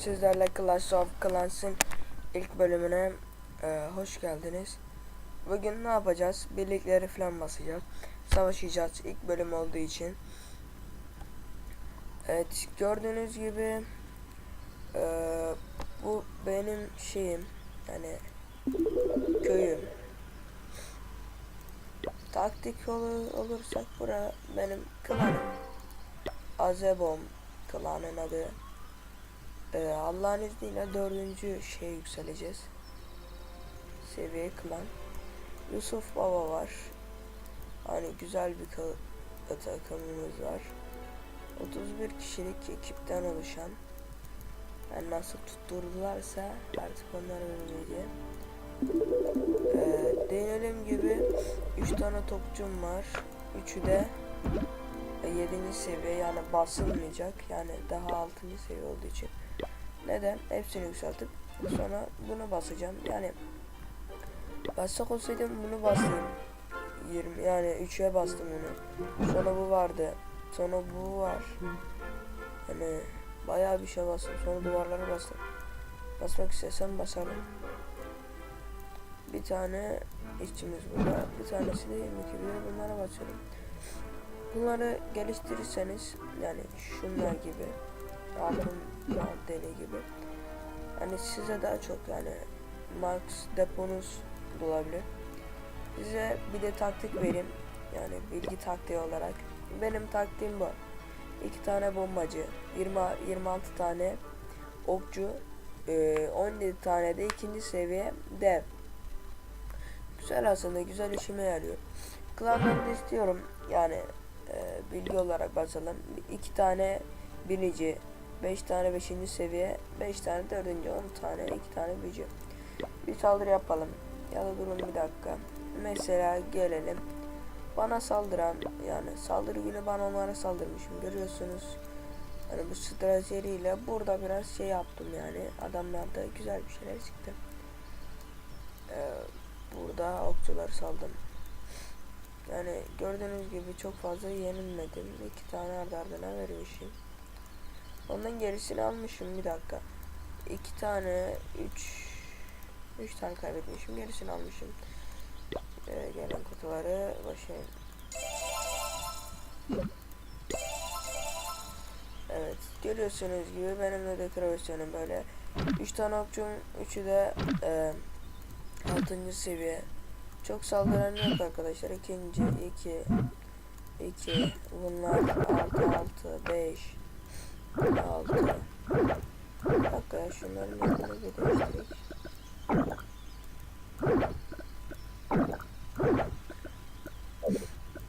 sizlerle Clash of Clans'ın ilk bölümüne e, hoş geldiniz. Bugün ne yapacağız? Birlikleri falan basacağız. Savaşacağız ilk bölüm olduğu için. Evet gördüğünüz gibi e, bu benim şeyim yani köyüm. Taktik olur, olursak bura benim klanım. Azebom klanın adı. Ee, Allah'ın izniyle dördüncü şeye yükseleceğiz. Seviye klan. Yusuf Baba var. Hani güzel bir takımımız var. 31 kişilik ekipten oluşan. Yani nasıl tutturdularsa artık onları bilmeyeceğim. Ee, değinelim gibi 3 tane topçum var. Üçü de 7. seviye yani basılmayacak. Yani daha 6. seviye olduğu için. Neden? Hepsini yükseltip sonra bunu basacağım. Yani basacak olsaydım bunu bastım. 20 yani 3'e bastım bunu. Sonra bu vardı. Sonra bu var. Yani bayağı bir şey bastım. Sonra duvarlara bastım. Basmak istesem basarım. Bir tane işçimiz burada. Bir tanesi de 22 bir bunlara basıyorum. Bunları geliştirirseniz yani şunlar gibi altın yani gibi. Yani size daha çok yani Max deponuz olabilir. Size bir de taktik vereyim. Yani bilgi taktiği olarak. Benim taktiğim bu. 2 tane bombacı, 20 26 tane okçu, e, 17 tane de ikinci seviye dev. Güzel aslında güzel işime yarıyor. Klanlarını istiyorum yani e, bilgi olarak basalım. iki tane binici, 5 tane 5. seviye, 5 tane 4. 10 tane, 2 tane büyücü. Bir saldırı yapalım. Ya da durun bir dakika. Mesela gelelim. Bana saldıran yani saldırı günü bana onlara saldırmışım görüyorsunuz. Hani bu stratejiyle burada biraz şey yaptım yani adamlar da güzel bir şeyler çıktı. Ee, burada okçular saldım. Yani gördüğünüz gibi çok fazla yenilmedim. İki tane ardı ardına vermişim. Ondan gerisini almışım bir dakika. İki tane, üç, üç tane kaybetmişim. Gerisini almışım. Ee, gelen kutuları başlayayım. Evet, görüyorsunuz gibi benim de dekorasyonum böyle. Üç tane okçum, üçü de e, altıncı seviye. Çok saldıran yok arkadaşlar. İkinci, iki, iki, bunlar altı, altı, beş, altı. Bir dakika ya şunların yerini bir.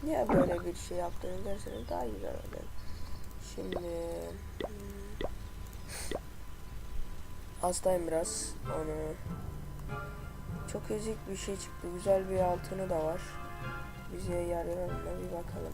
Niye böyle bir şey yaptığını derseniz daha güzel olur. Şimdi hmm, hastayım biraz onu çok ezik bir şey çıktı. Güzel bir altını da var. Bize yarıyor bir bakalım.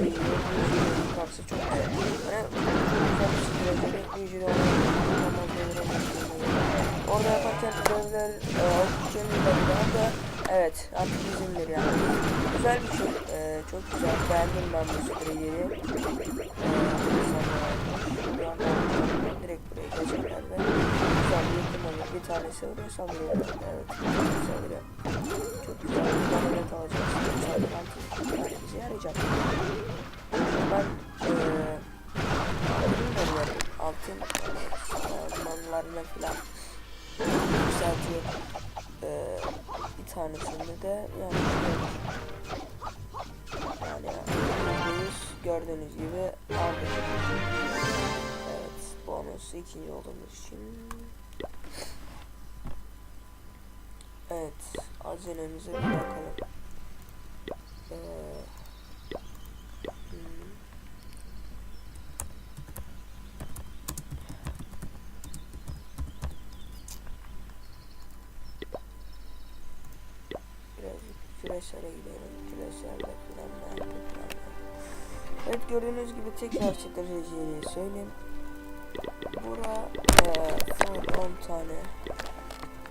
Çok güzel. Orada yaparken ödevler e, okuyacağım da evet artık bizimdir yani. Güzel bir şey. E, çok güzel. Beğendim ben bu süreyi. E, yetim olur. Bir tanesi oraya saldırıyor. Evet. Saldırıyor. Çok güzel. Bir tane net alacağız. Yani bize yarayacak. Ben eee bilmiyorum altın manlarına falan yükseltiyor. Eee bir tanesinde de yani yani yüz gördüğünüz gibi aldım. Evet bonus ikinci olduğumuz için. Evet, acelemize bir bakalım. Ee. Birazcık küresele gidelim. Falan nerede falan. Evet gördüğünüz gibi tekrar çetireceğini söyleyeyim. Bura son 10 tane.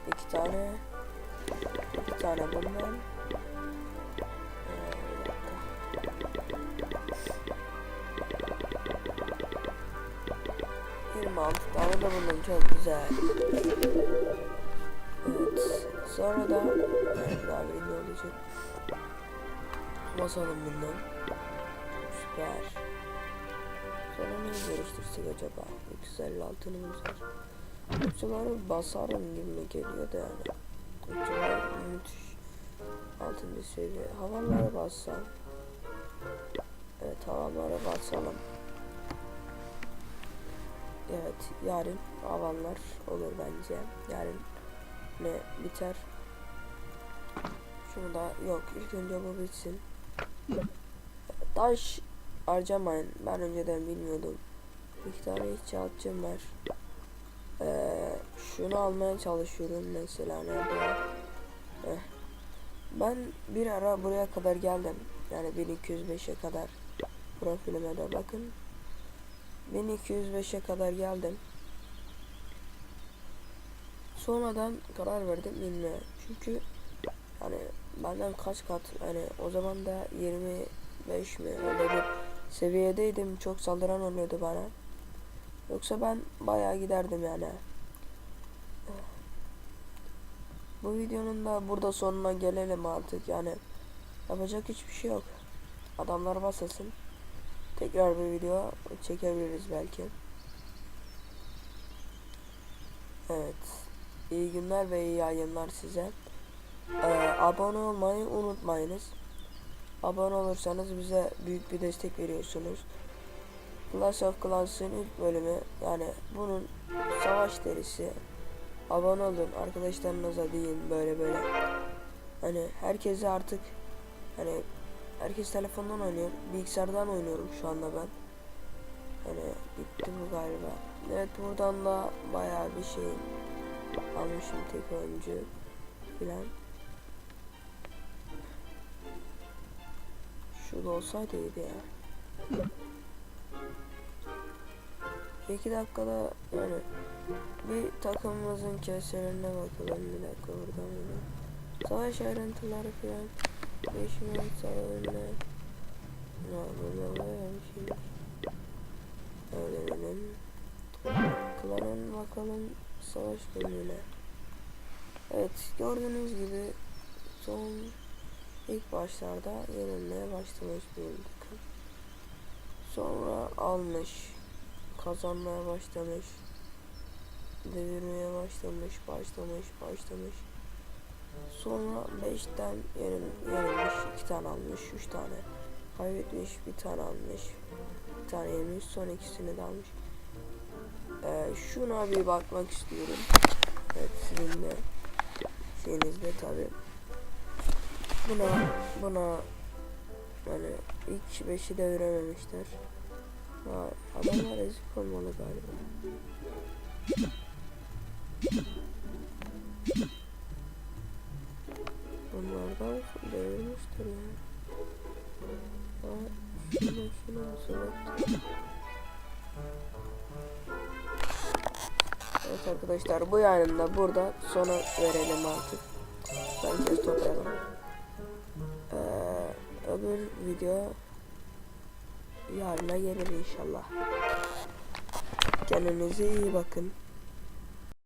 2 tane. 2 tane bundan. Bir dakika. 26 tane çok güzel. Evet. Sonra da evet, daha bir ne olacak? Basalım bundan. Süper. Sonra ne geliştirsek acaba? Güzel altınımız var. Okçuları basarım gibi geliyor da yani. Müthiş. Altıncı seviye. Havalara bassam. Evet havalara basalım. Evet yarın havanlar olur bence. Yarın ne biter. Şunu da yok ilk önce bu bitsin. Taş harcamayın. Ben önceden bilmiyordum. İki tane inşaatçım var. Ee, şunu almaya çalışıyorum mesela nerede? o? Eh. Ben bir ara buraya kadar geldim. Yani 1205'e kadar profilime de bakın. 1205'e kadar geldim. Sonradan karar verdim bilmiyorum. Çünkü hani benden kaç kat hani o zaman da 25 mi öyle bir seviyedeydim. Çok saldıran oluyordu bana. Yoksa ben bayağı giderdim yani. Bu videonun da burada sonuna gelelim artık yani. Yapacak hiçbir şey yok. Adamlar basasın. Tekrar bir video çekebiliriz belki. Evet. İyi günler ve iyi yayınlar size. Ee, abone olmayı unutmayınız. Abone olursanız bize büyük bir destek veriyorsunuz. Clash of Clans'ın ilk bölümü yani bunun savaş derisi. Abone olun arkadaşlarınıza deyin böyle böyle. Hani herkese artık hani herkes telefondan oynuyor. Bilgisayardan oynuyorum şu anda ben. Hani bitti bu galiba. Evet buradan da bayağı bir şey almışım tek oyuncu filan. Şurada olsaydı iyiydi ya. İki dakikada yani bir takımımızın keserine bakalım bir dakika buradan bunu. Savaş ayrıntıları filan. Değişimin sağlığına. Ne yapalım bayağı bir şey. Öğrenelim. Klanın bakalım savaş bölümüne. Evet gördüğünüz gibi son ilk başlarda yenilmeye başlamış bulduk. Sonra almış, kazanmaya başlamış, devirmeye başlamış, başlamış, başlamış. Sonra 5'ten yenil, yenilmiş, 2 tane almış, 3 tane kaybetmiş, bir tane almış, bir tane yenilmiş, son ikisini de almış. Ee, şuna bir bakmak istiyorum. Evet sizin de şeyinizde tabi. Buna buna yani ilk beşi devirememişler. Ha, adamlar ezik olmalı galiba. Bunlardan devirmiştir ya. Ha, şunu şunu nasıl Evet arkadaşlar bu yayının da burada sona verelim artık. Ben kez toplayalım. Ee, öbür video yarına gelir inşallah. Kendinize iyi bakın.